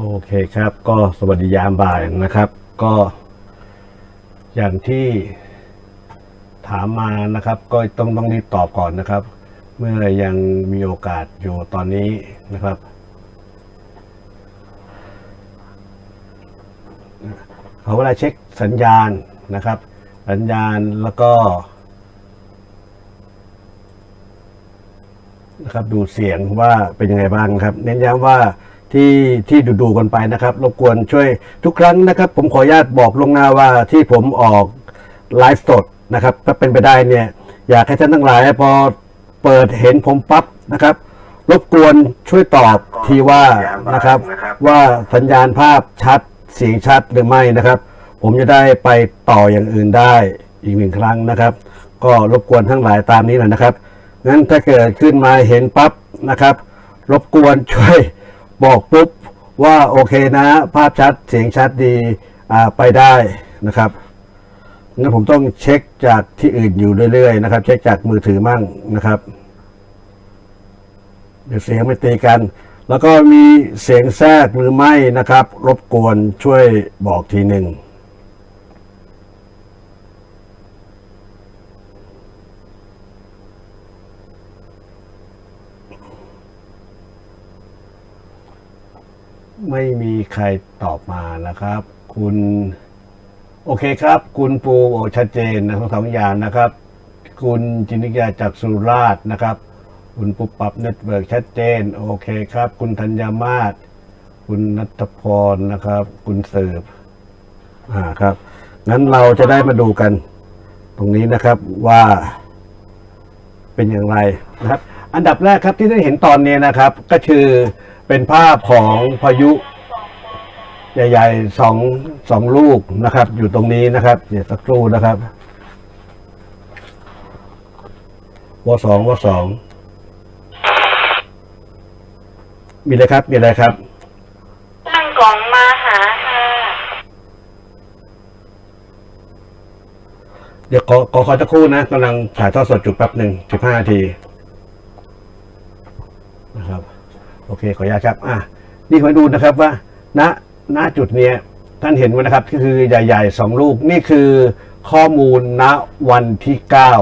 โอเคครับก็สวัสดียามบ่ายนะครับ ก็ อย่างที่ถามมานะครับ ก็ต้องต้องรีบตอบก่อนนะครับ เมื่อยังมีโอกาสอยู่ตอนนี้นะครับ เขาเวลาเช็คสัญญาณนะครับ สัญญาณแล้วก็นะครับดูเสียงว่าเป็นยังไงบ้างครับ เน้นย้ำว่า ที่ที่ดูดูๆกันไปนะครับรบกวนช่วยทุกครั้งนะครับ ผมขออนุญาตบอกลวงหน้าว่าที่ผมออกไลฟ์สดนะครับถ้าเป็นไปได้เนี่ย อยากให้ท่านทั้งหลายพอเปิดเห็นผมปั๊บนะครับ รบกวนช่วยตอบทีว่านะครับ ว่าสัญญาณภาพชัดเสียงชัดหรือไม่นะครับ ผมจะได้ไปต่ออย่างอื่นได้อีกหนึ่งครั้งนะครับ ก็รบกวนทั้งหลายตามนี้หน่อยนะครับงั้นถ้าเกิดขึ้นมาเห็นปั๊บนะครับ รบกวนช่วย บอกปุ๊บว่าโอเคนะ ภาพชัดเสียงชัดดีอ่าไปได้นะครับงั้นผมต้องเช็คจากที่อื่นอยู่เรื่อยๆนะครับ เช็คจากมือถือมั่งนะครับเดี๋ยวเสียงไม่ตีกัน แล้วก็มีเสียงแทรกหรือไม่นะครับ รบกวนช่วยบอกทีหนึ่ง ไม่มีใครตอบมานะครับ คุณ โอเคครับ คุณปูโอชัดเจนนะทั้งสองอย่างนะครับ คุณจินิยาจากสุราษฎร์นะครับ คุณปุบปับเน็ตเวิร์กชัดเจน โอเคครับ คุณธัญญามาศคุณนัทพรนะครับ คุณเสืบอ่าครับงั้นเราจะได้มาดูกัน ตรงนี้นะครับว่า เป็นอย่างไรนะครับ อันดับแรกครับที่ได้เห็นตอนนี้นะครับ ก็คือ เป็นภาพของพายุใหญ่ๆสองสองลูกนะครับ อยู่ตรงนี้นะครับเดี๋ยวสักครู่นะครับวสองวสองมีอะไรครับ มีอะไรครับตั้งกล่องมาหาค่ะเดี๋ยวขอขอขอสักครู่นะกำลังถ่ายทอดสดจุดแป๊บหนึ่งสิบห้านาทีนะครับ โอเคขออนุญาตครับอะนี่ขอดูนะครับว่าณณจุดเนี้ยท่านเห็นไหมนะครับก็คือใหญ่ๆสองลูกนี่คือข้อมูลณวันที่เก้า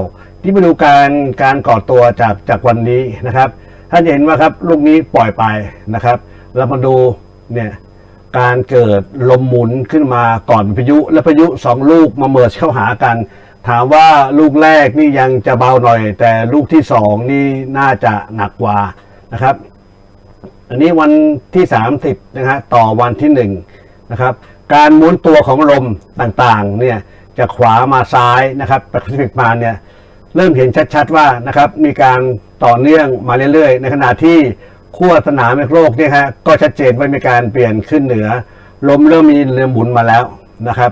ที่มาดูการการก่อตัวจากจากวันนี้นะครับท่านจะเห็นว่าครับลูกนี้ปล่อยไปนะครับแล้วมาดูเนี่ยการเกิดลมหมุนขึ้นมาก่อนพายุ และพายุสองลูกมาเมิร์ชเข้าหากัน ถามว่าลูกแรกนี่ยังจะเบาหน่อย แต่ลูกที่สองนี่น่าจะหนักกว่านะครับ อันนี้วันที่ 30นะฮะต่อวันที่1นะครับการหมุนตัวของลมต่างๆเนี่ยจะขวามาซ้ายนะครับแปซิฟิกมาเนี่ยเริ่มเห็นชัดๆว่านะครับมีการต่อเนื่องมาเรื่อยๆ ในขณะที่ขั้วสนามโลกเนี่ยฮะก็ชัดเจนว่ามีการเปลี่ยนขึ้นเหนือ ลมเริ่มมีเริ่มหมุนมาแล้วนะครับ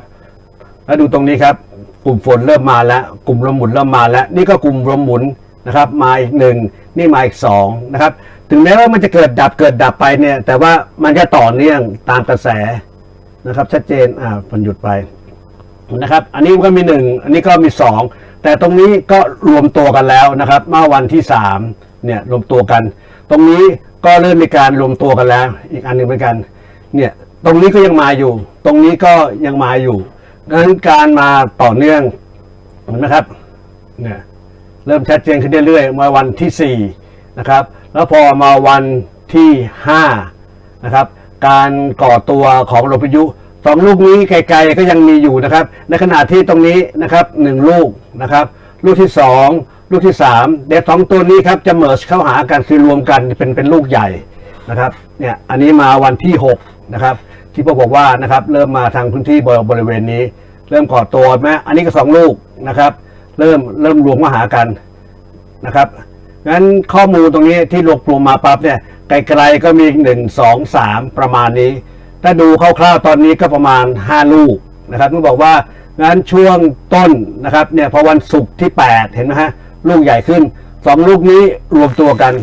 แล้วดูตรงนี้ครับกลุ่มฝนเริ่มมาแล้ว กลุ่มลมหมุนเริ่มมาแล้ว นี่ก็กลุ่มลมหมุน นะครับมาอีกหนึ่งนี่มาอีกสองนะครับ ถึงแม้ว่ามันจะเกิดดับเกิดดับไปเนี่ย แต่ว่ามันจะต่อเนื่องตามกระแสนะครับ ชัดเจนอ่ามันหยุดไปนะครับ อันนี้ก็มีหนึ่งอันนี้ก็มีสองแต่ตรงนี้ก็รวมตัวกันแล้วนะครับ เมื่อวันที่สามเนี่ยรวมตัวกัน ตรงนี้ก็เริ่มมีการรวมตัวกันแล้ว อีกอันหนึ่งเหมือนกัน เนี่ยตรงนี้ก็ยังมาอยู่ ตรงนี้ก็ยังมาอยู่ดังนั้นการมาต่อเนื่องเห็นไหมครับเนี่ย เริ่มชัดเจนขึ้นเรื่อยๆมาวันที่4นะครับแล้วพอมาวันที่5นะครับการก่อตัวของลมพายุสองลูกนี้ไกลๆก็ยังมีอยู่นะครับ ในขณะที่ตรงนี้นะครับหนึ่งลูกนะครับลูกที่ 2 ลูกที่ 3 เดี๋ยวสองตัวนี้ครับจะเมิร์ชเข้าหากันคือรวมกันเป็นเป็นลูกใหญ่นะครับเนี่ยอันนี้มาวันที่6นะครับที่พ่อบอกว่านะครับเริ่มมาทางพื้นที่บริเวณนี้ เริ่มก่อตัวแม้อันนี้ก็สองลูกนะครับ เริ่มเริ่มรวมมาหากันนะครับงั้นข้อมูลตรงนี้ที่รวบรวมมาปั๊บเนี่ยไกลๆก็มีหนึ่งสองสามประมาณนี้ ถ้าดูคร่าวๆตอนนี้ก็ประมาณห้าลูกนะครับต้องบอกว่างั้นช่วงต้นนะครับเนี่ยพอวันศุกร์ที่แปดเห็นไหมฮะลูกใหญ่ขึ้นสองลูกนี้รวมตัวกัน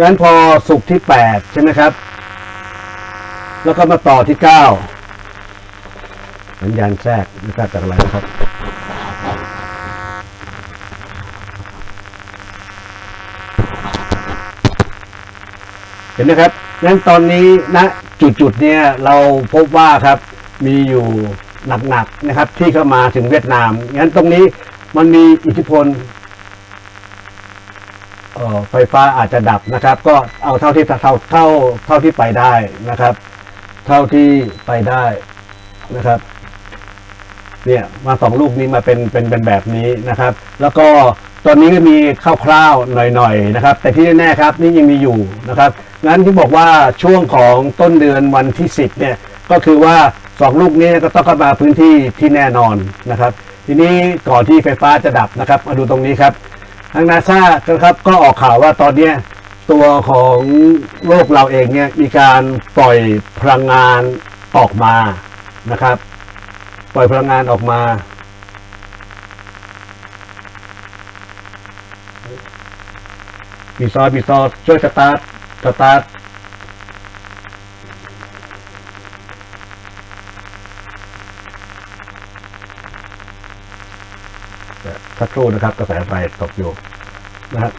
งั้นพอศุกร์ที่แปดใช่ไหมครับ แล้วก็มาต่อที่เก้าสัญญาณแทรกนะครับจากอะไรนะครับ เห็นไหมครับงั้นตอนนี้ณจุดๆเนี่ยเราพบว่าครับมีอยู่หนักๆนะครับ ที่เข้ามาถึงเวียดนามงั้นตรงนี้มันมีอิทธิพลไฟฟ้าอาจจะดับนะครับ ก็เอาเท่าที่เท่าเท่าเท่าที่ไปได้นะครับ เท่าที่ไปได้นะครับ เนี่ยมาสองลูกนี้มาเป็นเป็นเป็นแบบนี้นะครับ แล้วก็ ตอนนี้ก็มีคร่าวๆหน่อยๆนะครับ แต่ที่แน่ๆครับนี่ยังมีอยู่นะครับงั้นที่บอกว่าช่วงของต้นเดือนวันที่ 10เนี่ยก็คือว่าสองลูกนี้ก็ต้องเข้ามาพื้นที่ที่แน่นอนนะครับ ทีนี้ก่อนที่ไฟฟ้าจะดับนะครับ มาดูตรงนี้ครับทางนาซาครับก็ออกข่าวว่าตอนนี้ตัวของโลกเราเองเนี่ยมีการปล่อยพลังงานออกมานะครับ ปล่อยพลังงานออกมา มีซอสมีซอสช่วยสตาร์ทสตาร์ทสักครู่นะครับกระแสไฟตกอยู่นะครับ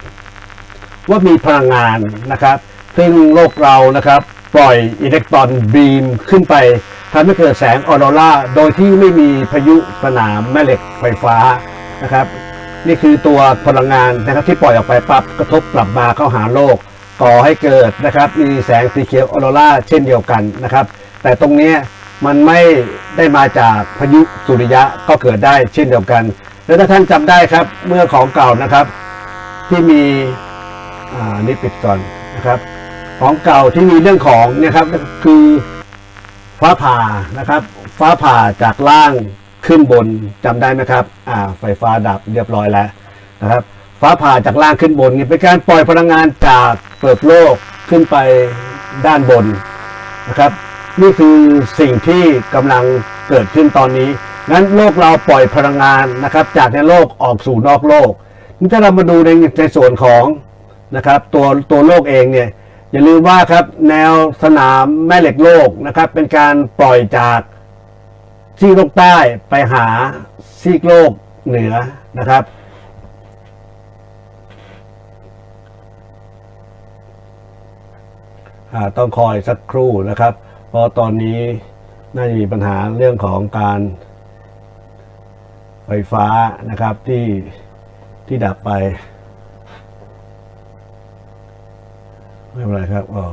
ว่ามีพลังงานนะครับ ซึ่งโลกเรานะครับ ปล่อยอิเล็กตรอนบีมขึ้นไปทำให้เกิดแสงออโรราโดยที่ไม่มีพายุสนามแม่เหล็กไฟฟ้านะครับ นี่คือตัวพลังงานนะครับที่ปล่อยออกไปปั๊บกระทบกลับมาเข้าหาโลก ก่อให้เกิดนะครับ มีแสงสีเขียวออโรราเช่นเดียวกันนะครับ แต่ตรงนี้มันไม่ได้มาจากพายุสุริยะก็เกิดได้เช่นเดียวกัน แล้วถ้าท่านจำได้ครับเมื่อของเก่านะครับ ที่มีอ่านี่ปิดก่อนนะครับ ของเก่าที่มีเรื่องของเนี่ยครับคือฟ้าผ่านะครับ ฟ้าผ่าจากล่าง ขึ้นบนจำได้ไหมครับ อ่า ไฟฟ้าดับเรียบร้อยแล้วนะครับ ฟ้าผ่าจากล่างขึ้นบนนี่เป็นการปล่อยพลังงานจากเปลือกโลกขึ้นไปด้านบนนะครับ นี่คือสิ่งที่กำลังเกิดขึ้นตอนนี้งั้นโลกเราปล่อยพลังงานนะครับ จากในโลกออกสู่นอกโลกนี่ถ้าเรามาดูในในส่วนของนะครับ ตัวตัวโลกเองเนี่ยอย่าลืมว่าครับแนวสนามแม่เหล็กโลกนะครับ เป็นการปล่อยจาก ซีกโลกใต้ไปหาซีกโลกเหนือนะครับ ต้องคอยสักครู่นะครับ เพราะตอนนี้น่าจะมีปัญหาเรื่องของการไฟฟ้านะครับที่ที่ดับไป ไม่เป็นไรครับอ๋อ